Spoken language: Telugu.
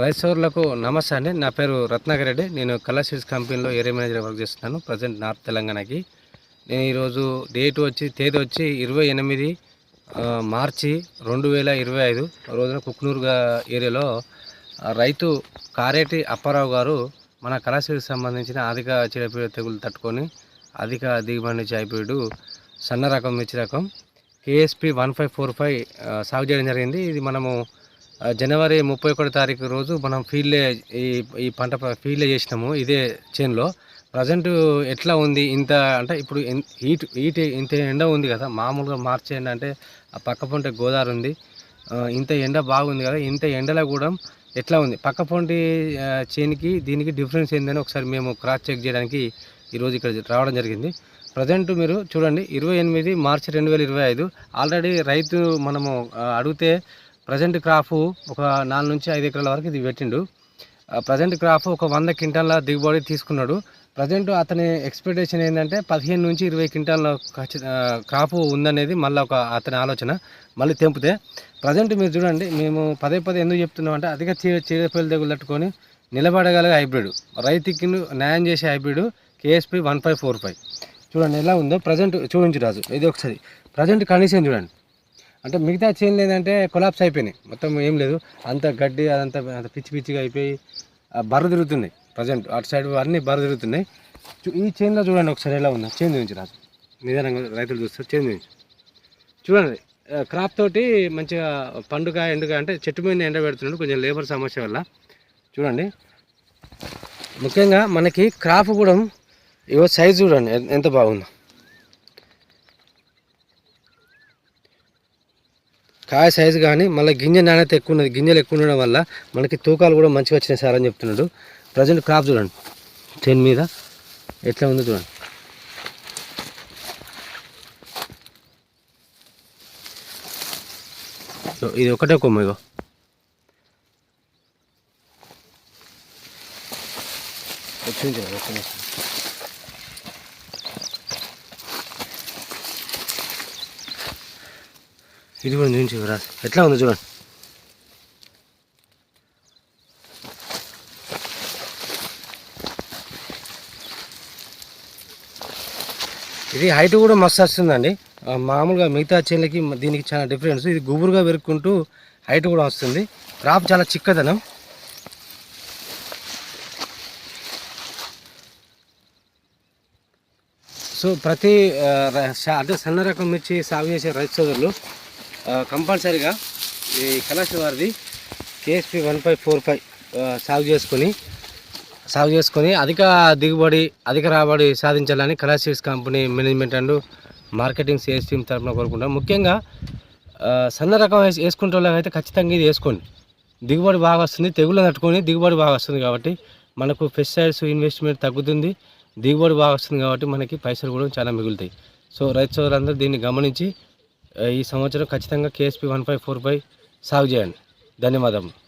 రైసోర్లకు నమస్తే అండి. నా పేరు రత్నాకర్ రెడ్డి. నేను కలర్ కంపెనీలో ఏరియా మేనేజర్ వర్క్ చేస్తున్నాను. ప్రజెంట్ నార్త్ తెలంగాణకి. నేను ఈరోజు డేట్ వచ్చి తేదీ వచ్చి ఇరవై ఎనిమిది మార్చి రెండు వేల ఇరవై ఐదు రోజున కుక్నూరు ఏరియాలో రైతు కారేటి అప్పారావు గారు మన కళాశీలకు సంబంధించిన అధిక చీడపీడ తెగులు తట్టుకొని అధిక దిగుబడి హైబ్రిడ్ సన్న రకం మిర్చి రకం. KSP one five four five సాగు చేయడం జరిగింది. ఇది మనము జనవరి ముప్పై ఒకటి తారీఖు రోజు మనం ఫీల్డ్ ఈ ఈ పంట ఫీల్డ్లే ఫీల్డ్ చేసినాము ఇదే చేన్లో ప్రజెంట్ ఎట్లా ఉంది ఇంత అంటే ఇప్పుడు హీట్ హీట్ ఇంత ఎండ ఉంది కదా మామూలుగా మార్చి ఎండ అంటే ఆ పక్క పొంటి గోదావరి ఉంది. ఇంత ఎండ బాగుంది కదా ఇంత ఎండలో కూడా ఎట్లా ఉంది? పక్క పొంటి చేనికి దీనికి డిఫరెన్స్ ఏందని ఒకసారి మేము క్రాస్ చెక్ చేయడానికి ఈరోజు ఇక్కడ రావడం జరిగింది. ప్రజెంట్ మీరు చూడండి ఇరవై ఎనిమిది మార్చి రెండు వేల ఇరవై ఐదు. ఆల్రెడీ రైతు మనము అడిగితే ప్రజెంట్ క్రాప్ ఒక నాలుగు నుంచి ఐదు ఎకరాల వరకు ఇది పెట్టిండు. ప్రజెంట్ క్రాప్ ఒక వంద క్వింటాల దిగుబడి తీసుకున్నాడు. ప్రజెంట్ అతని ఎక్స్పెక్టేషన్ ఏంటంటే పదిహేను నుంచి ఇరవై క్వింటాల క్రాప్ ఉందనేది మళ్ళీ ఒక అతని ఆలోచన మళ్ళీ తెంపితే. ప్రజెంట్ మీరు చూడండి మేము పదే పదే ఎందుకు చెప్తున్నామంటే అధిక చీడ చీడపీడలు తెగులు నిలబడగలిగే హైబ్రిడ్. రైతుకి న్యాయం చేసే hybrid KSP one five four five. చూడండి ఎలా ఉందో ప్రజెంట్ చూడించు రాజు ఇది ఒకసారి. ప్రజెంట్ కండిషన్ చూడండి. అంటే మిగతా చేను లేదంటే కొలాప్స్ అయిపోయినాయి. మొత్తం ఏం లేదు. అంత గడ్డి అదంతా అంత పిచ్చి పిచ్చిగా అయిపోయి బర్ర తిరుగుతున్నాయి. ప్రజెంట్ అటు సైడ్ అన్నీ బర్ర తిరుగుతున్నాయి. చూ- ఈ చేనులో చూడండి ఒకసారి ఎలా ఉందా. చేను చూపించి రాజు. నిదానంగా రైతులు చూస్తారు. చేను చూపించి. చూడండి క్రాప్ తోటి మంచిగా పండుగ ఎండుగా అంటే చెట్టు మీద ఎండ పెడుతున్నాడు. కొంచెం లేబర్ సమస్య వల్ల. చూడండి. ముఖ్యంగా మనకి క్రాప్ కూడా ఇవో సైజు చూడండి. ఎంత బాగుందో. కాయ సైజు కానీ మళ్ళీ గింజ నాణ్యత ఎక్కువ ఉన్నది గింజలు ఎక్కువ ఉండడం వల్ల మనకి తూకాలు కూడా మంచిగా వచ్చినాయి సార్ అని చెప్తున్నాడు. ప్రజెంట్ క్రాప్ చూడండి. చేను మీద ఎట్లా ఉందో చూడండి. సో ఇది ఒకటే కొమ్మ ఇగో. వచ్చింది ఇది కూడా చూపించి రా. ఎట్లా ఉందో చూడండి ఇది హైట్ కూడా మస్తు వస్తుందండి. మామూలుగా మిగతా చేనులకి దీనికి చాలా డిఫరెన్స్ ఇది గుబురుగా పెరుక్కుంటూ హైట్ కూడా వస్తుంది. క్రాప్ చాలా చిక్కదనం. సో ప్రతి అంటే సన్న రకం మిర్చి సాగు చేసే రైతు సోదరులు కంపల్సరీగా ఈ కలర్స్ వారిది KSP one five four five సాగు చేసుకొని సాగు చేసుకొని అధిక దిగుబడి అధిక రాబడి సాధించాలని Kalaseeds company management and marketing sales team తరఫున కోరుకుంటాం ముఖ్యంగా సన్న రకం వేసుకుంటే వాళ్ళకైతే ఖచ్చితంగా ఇది వేసుకోండి. దిగుబడి బాగా వస్తుంది తెగులు తట్టుకొని దిగుబడి బాగా వస్తుంది కాబట్టి మనకు పెస్టిసైడ్స్ ఇన్వెస్ట్మెంట్ తగ్గుతుంది దిగుబడి బాగా వస్తుంది కాబట్టి మనకి పైసలు కూడా చాలా మిగులుతాయి. సో రైతు సోదరులందరూ దీన్ని గమనించి ఈ సంవత్సరం ఖచ్చితంగా KSP one five four five సాగు చేయండి. ధన్యవాదములు.